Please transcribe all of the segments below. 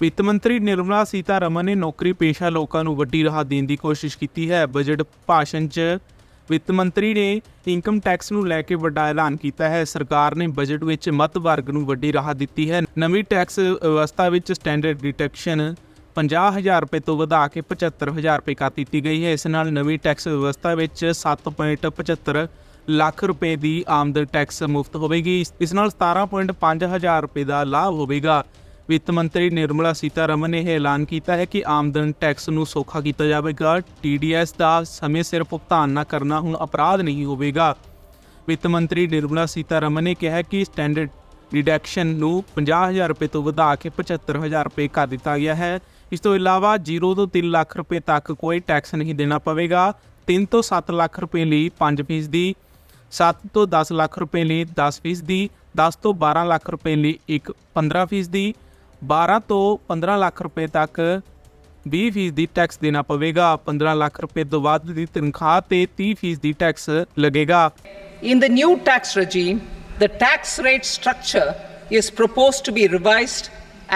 ਵਿੱਤ ਮੰਤਰੀ ਨਿਰਮਲਾ ਸੀਤਾਰਮਨ ਨੇ ਨੌਕਰੀ ਪੇਸ਼ਾ ਲੋਕਾਂ ਨੂੰ ਵੱਡੀ ਰਾਹਤ ਦੇਣ ਦੀ ਕੋਸ਼ਿਸ਼ ਕੀਤੀ ਹੈ। ਬਜਟ ਭਾਸ਼ਣ 'ਚ ਵਿੱਤ ਮੰਤਰੀ ਨੇ ਇਨਕਮ ਟੈਕਸ ਨੂੰ ਲੈ ਕੇ ਵੱਡਾ ਐਲਾਨ ਕੀਤਾ ਹੈ। ਸਰਕਾਰ ਨੇ ਬਜਟ ਵਿੱਚ ਮੱਧ ਵਰਗ ਨੂੰ ਵੱਡੀ ਰਾਹਤ ਦਿੱਤੀ ਹੈ। ਨਵੀਂ ਟੈਕਸ ਵਿਵਸਥਾ ਵਿੱਚ ਸਟੈਂਡਰਡ ਡਿਟੈਕਸ਼ਨ 50000 ਰੁਪਏ ਤੋਂ ਵਧਾ ਕੇ 75000 ਰੁਪਏ ਕਰ ਦਿੱਤੀ ਗਈ ਹੈ। ਇਸ ਨਾਲ ਨਵੀਂ ਟੈਕਸ ਵਿਵਸਥਾ ਵਿੱਚ 7.75 ਲੱਖ ਰੁਪਏ ਦੀ ਆਮਦਨ ਟੈਕਸ ਮੁਫਤ ਹੋਵੇਗੀ। ਇਸ- ਇਸ ਨਾਲ 17.5 ਹਜ਼ਾਰ ਰੁਪਏ ਦਾ ਲਾਭ ਹੋਵੇਗਾ। ਵਿੱਤ ਮੰਤਰੀ ਨਿਰਮਲਾ ਸੀਤਾਰਮਨ ਨੇ ਇਹ ਐਲਾਨ ਕੀਤਾ ਹੈ ਕਿ ਆਮਦਨ ਟੈਕਸ ਨੂੰ ਸੌਖਾ ਕੀਤਾ ਜਾਵੇਗਾ। ਟੀਡੀਐਸ ਦਾ ਸਮੇਂ ਸਿਰ ਭੁਗਤਾਨ ਨਾ ਕਰਨਾ ਹੁਣ ਅਪਰਾਧ ਨਹੀਂ ਹੋਵੇਗਾ। ਵਿੱਤ ਮੰਤਰੀ ਨਿਰਮਲਾ ਸੀਤਾਰਮਨ ਨੇ ਕਿਹਾ ਕਿ ਸਟੈਂਡਰਡ ਡਿਡਕਸ਼ਨ ਨੂੰ 50000 ਰੁਪਏ ਤੋਂ ਵਧਾ ਕੇ 75000 ਰੁਪਏ ਕਰ ਦਿੱਤਾ ਗਿਆ ਹੈ। ਇਸ ਤੋਂ ਇਲਾਵਾ 0 ਤੋਂ 3 ਲੱਖ ਰੁਪਏ ਤੱਕ ਕੋਈ ਟੈਕਸ ਨਹੀਂ ਦੇਣਾ ਪਵੇਗਾ। 3 ਤੋਂ 7 ਲੱਖ ਰੁਪਏ ਲਈ 5% ਦੀ 7 ਤੋਂ 10 ਲੱਖ ਰੁਪਏ ਲਈ 10% ਦੀ 10 ਤੋਂ 12 ਲੱਖ ਰੁਪਏ ਲਈ ਇੱਕ 15% ਦੀ 12 ਤੋਂ 15 ਲੱਖ ਰੁਪਏ ਤੱਕ 20% ਦੀ ਟੈਕਸ ਦੇਣਾ ਪਵੇਗਾ 15 ਲੱਖ ਰੁਪਏ ਤੋਂ ਵੱਧ ਦੀ ਤਨਖਾਹ ਤੇ 30% ਦੀ ਟੈਕਸ ਲੱਗੇਗਾ In the new tax regime, the tax rate structure is proposed to be revised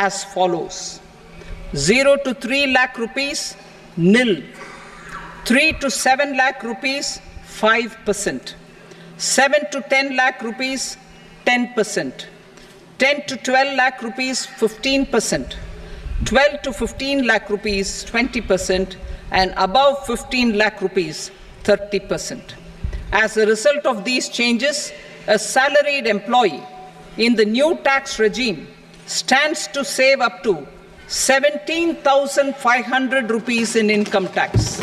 as follows 0 to 3 lakh rupees, nil. 3 to 7 lakh rupees, 5%. 7 to 10 lakh rupees, 10%. 10 to 12 lakh rupees, 15%. 12 to 15 lakh rupees, 20%. And above 15 lakh rupees, 30%. As a result of these changes, a salaried employee in the new tax regime stands to save up to 17,500 rupees in income tax.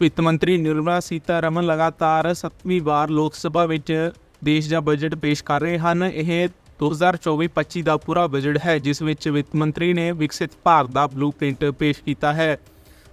ਵਿੱਤ ਮੰਤਰੀ ਨਿਰਮਲਾ ਸੀਤਾਰਮਨ ਲਗਾਤਾਰ 7ਵੀਂ ਵਾਰ ਲੋਕ ਸਭਾ ਵਿੱਚ ਦੇਸ਼ ਦਾ budget ਪੇਸ਼ ਕਰ ਰਹੇ ਹਨ ਇਹ 2024-25 ਦਾ ਪੂਰਾ ਬਜਟ ਹੈ, ਜਿਸ ਵਿੱਚ ਵਿੱਤ ਮੰਤਰੀ ਨੇ ਵਿਕਸਿਤ ਭਾਰਤ ਦਾ ਬਲੂਪ੍ਰਿੰਟ ਪੇਸ਼ ਕੀਤਾ ਹੈ।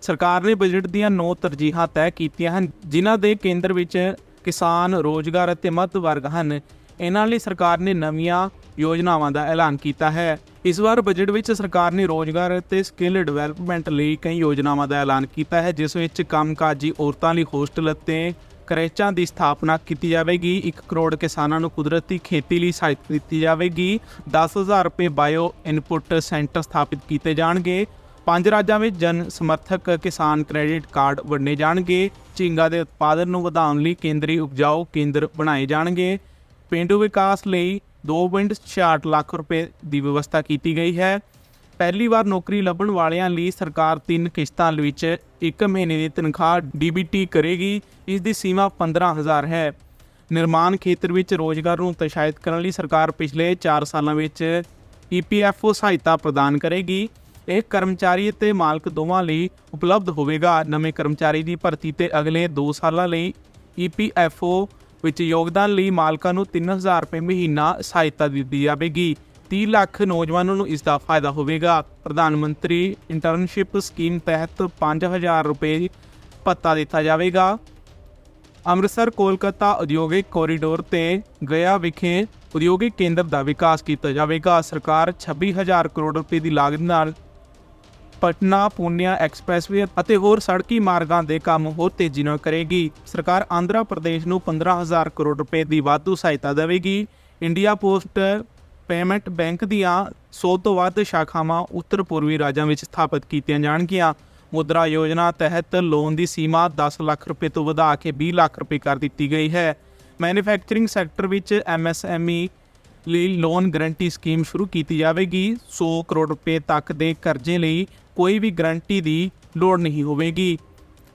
ਸਰਕਾਰ ਨੇ ਬਜਟ ਦੀਆਂ 9 ਤਰਜੀਹਾਂ ਤੈਅ ਕੀਤੀਆਂ ਹਨ, ਜਿਨ੍ਹਾਂ ਦੇ ਕੇਂਦਰ ਵਿੱਚ ਕਿਸਾਨ, ਰੋਜ਼ਗਾਰ ਅਤੇ ਮੱਧ ਵਰਗ ਹਨ। ਇਹਨਾਂ ਲਈ ਸਰਕਾਰ ਨੇ ਨਵੀਆਂ ਯੋਜਨਾਵਾਂ ਦਾ ਐਲਾਨ ਕੀਤਾ ਹੈ। ਇਸ ਵਾਰ ਬਜਟ ਵਿੱਚ ਸਰਕਾਰ ਨੇ ਰੋਜ਼ਗਾਰ ਅਤੇ ਸਕਿੱਲ ਡਿਵੈਲਪਮੈਂਟ ਲਈ ਕਈ ਯੋਜਨਾਵਾਂ ਦਾ ਐਲਾਨ ਕੀਤਾ ਹੈ, ਜਿਸ ਵਿੱਚ ਕੰਮਕਾਜੀ ਔਰਤਾਂ ਲਈ ਹੋਸਟਲ ਅਤੇ ਕਰੈਚਾਂ ਦੀ ਸਥਾਪਨਾ ਕੀਤੀ ਜਾਵੇਗੀ। 1 ਕਰੋੜ ਕਿਸਾਨਾਂ ਨੂੰ ਕੁਦਰਤੀ ਖੇਤੀ ਲਈ ਸਹਾਇਤਾ ਦਿੱਤੀ ਜਾਵੇਗੀ। 10000 ਰੁਪਏ ਬਾਇਓ ਇਨਪੁੱਟ ਸੈਂਟਰ ਸਥਾਪਿਤ ਕੀਤੇ ਜਾਣਗੇ। ਪੰਜ ਰਾਜਾਂ ਵਿੱਚ ਜਨ ਸਮਰਥਕ ਕਿਸਾਨ ਕ੍ਰੈਡਿਟ ਕਾਰਡ ਵੰਡੇ ਜਾਣਗੇ। ਝੀਂਗਾ ਦੇ ਉਤਪਾਦਨ ਨੂੰ ਵਧਾਉਣ ਲਈ ਕੇਂਦਰੀ ਉਪਜਾਊ ਕੇਂਦਰ ਬਣਾਏ ਜਾਣਗੇ। ਪੇਂਡੂ ਵਿਕਾਸ ਲਈ 2.66 ਲੱਖ ਰੁਪਏ ਦੀ ਵਿਵਸਥਾ ਕੀਤੀ ਗਈ ਹੈ। ਪਹਿਲੀ ਵਾਰ ਨੌਕਰੀ ਲੱਭਣ ਵਾਲਿਆਂ ਲਈ ਸਰਕਾਰ ਤਿੰਨ ਕਿਸ਼ਤਾਂ ਵਿੱਚ ਇੱਕ ਮਹੀਨੇ ਦੀ ਤਨਖਾਹ ਡੀਬੀਟੀ ਕਰੇਗੀ, ਇਸ ਦੀ ਸੀਮਾ 15000 ਹੈ। ਨਿਰਮਾਣ ਖੇਤਰ ਵਿੱਚ ਰੋਜ਼ਗਾਰ ਨੂੰ ਉਤਸ਼ਾਹਿਤ ਕਰਨ ਲਈ ਸਰਕਾਰ ਪਿਛਲੇ 4 ਸਾਲਾਂ ਵਿੱਚ ਈਪੀਐਫਓ ਸਹਾਇਤਾ ਪ੍ਰਦਾਨ ਕਰੇਗੀ। ਇਹ ਕਰਮਚਾਰੀ ਅਤੇ ਮਾਲਕ ਦੋਵਾਂ ਲਈ ਉਪਲਬਧ ਹੋਵੇਗਾ। ਨਵੇਂ ਕਰਮਚਾਰੀ ਦੀ ਭਰਤੀ ਤੇ ਅਗਲੇ 2 ਸਾਲਾਂ ਲਈ ਈਪੀਐਫਓ ਵਿੱਚ ਯੋਗਦਾਨ ਲਈ ਮਾਲਕਾਂ ਨੂੰ 3000 ਰੁਪਏ ਮਹੀਨਾ ਸਹਾਇਤਾ ਦਿੱਤੀ ਜਾਵੇਗੀ। 30 ਲੱਖ ਨੌਜਵਾਨਾਂ ਨੂੰ ਇਸ ਦਾ ਫਾਇਦਾ ਹੋਵੇਗਾ। ਪ੍ਰਧਾਨ ਮੰਤਰੀ ਇੰਟਰਨਸ਼ਿਪ ਸਕੀਮ ਤਹਿਤ 5000 ਰੁਪਏ ਭੱਤਾ ਦਿੱਤਾ ਜਾਵੇਗਾ। ਅੰਮ੍ਰਿਤਸਰ, ਕੋਲਕਾਤਾ ਉਦਯੋਗਿਕ ਕੋਰੀਡੋਰ ਤੇ ਗਿਆ ਵਿਖੇ ਉਦਯੋਗਿਕ ਕੇਂਦਰ ਦਾ ਵਿਕਾਸ ਕੀਤਾ ਜਾਵੇਗਾ। ਸਰਕਾਰ 26000 ਕਰੋੜ ਰੁਪਏ ਦੀ ਲਾਗਤ ਨਾਲ ਪਟਨਾ, ਪੂਨਿਆ ਐਕਸਪ੍ਰੈਸਵੇ ਅਤੇ ਹੋਰ ਸੜਕੀ ਮਾਰਗਾਂ ਦੇ ਕੰਮ ਹੋਰ ਤੇਜ਼ੀ ਨਾਲ ਕਰੇਗੀ। ਸਰਕਾਰ ਆਂਧਰਾ ਪ੍ਰਦੇਸ਼ ਨੂੰ 15000 ਕਰੋੜ ਰੁਪਏ ਦੀ ਵਾਧੂ ਸਹਾਇਤਾ ਦੇਵੇਗੀ। ਇੰਡੀਆ ਪੋਸਟ ਪੇਮੈਂਟ ਬੈਂਕ ਦੀਆਂ 100 ਤੋਂ ਵੱਧ ਸ਼ਾਖਾਵਾਂ ਉੱਤਰ ਪੂਰਬੀ ਰਾਜਾਂ ਵਿੱਚ ਸਥਾਪਿਤ ਕੀਤੀਆਂ ਜਾਣਗੀਆਂ। ਮੁਦਰਾ ਯੋਜਨਾ ਤਹਿਤ ਲੋਨ ਦੀ ਸੀਮਾ 10 ਲੱਖ ਰੁਪਏ ਤੋਂ ਵਧਾ ਕੇ 20 ਲੱਖ ਰੁਪਏ ਕਰ ਦਿੱਤੀ ਗਈ ਹੈ। ਮੈਨੂਫੈਕਚਰਿੰਗ ਸੈਕਟਰ ਵਿੱਚ ਐਮਐਸਐਮਈ ਲਈ ਲੋਨ ਗਾਰੰਟੀ ਸਕੀਮ ਸ਼ੁਰੂ ਕੀਤੀ ਜਾਵੇਗੀ। 100 ਕਰੋੜ ਰੁਪਏ ਤੱਕ ਦੇ ਕਰਜ਼ੇ ਲਈ ਕੋਈ ਵੀ ਗਾਰੰਟੀ ਦੀ ਲੋੜ ਨਹੀਂ ਹੋਵੇਗੀ।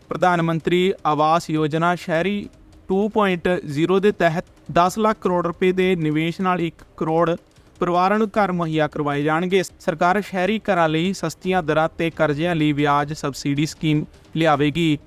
ਪ੍ਰਧਾਨ ਮੰਤਰੀ ਆਵਾਸ ਯੋਜਨਾ ਸ਼ਹਿਰੀ 2.0 ਦੇ ਤਹਿਤ 10 ਲੱਖ ਕਰੋੜ ਰੁਪਏ ਦੇ ਨਿਵੇਸ਼ ਨਾਲ 1 ਕਰੋੜ ਪਰਿਵਾਰਾਂ ਨੂੰ ਘਰ ਮੁਹੱਈਆ ਕਰਵਾਏ ਜਾਣਗੇ। ਸਰਕਾਰ ਸ਼ਹਿਰੀ ਘਰਾਂ ਲਈ ਸਸਤੀਆਂ ਦਰਾਂ ਤੇ ਕਰਜ਼ਿਆਂ ਲਈ ਵਿਆਜ ਸਬਸਿਡੀ ਸਕੀਮ ਲਿਆਵੇਗੀ।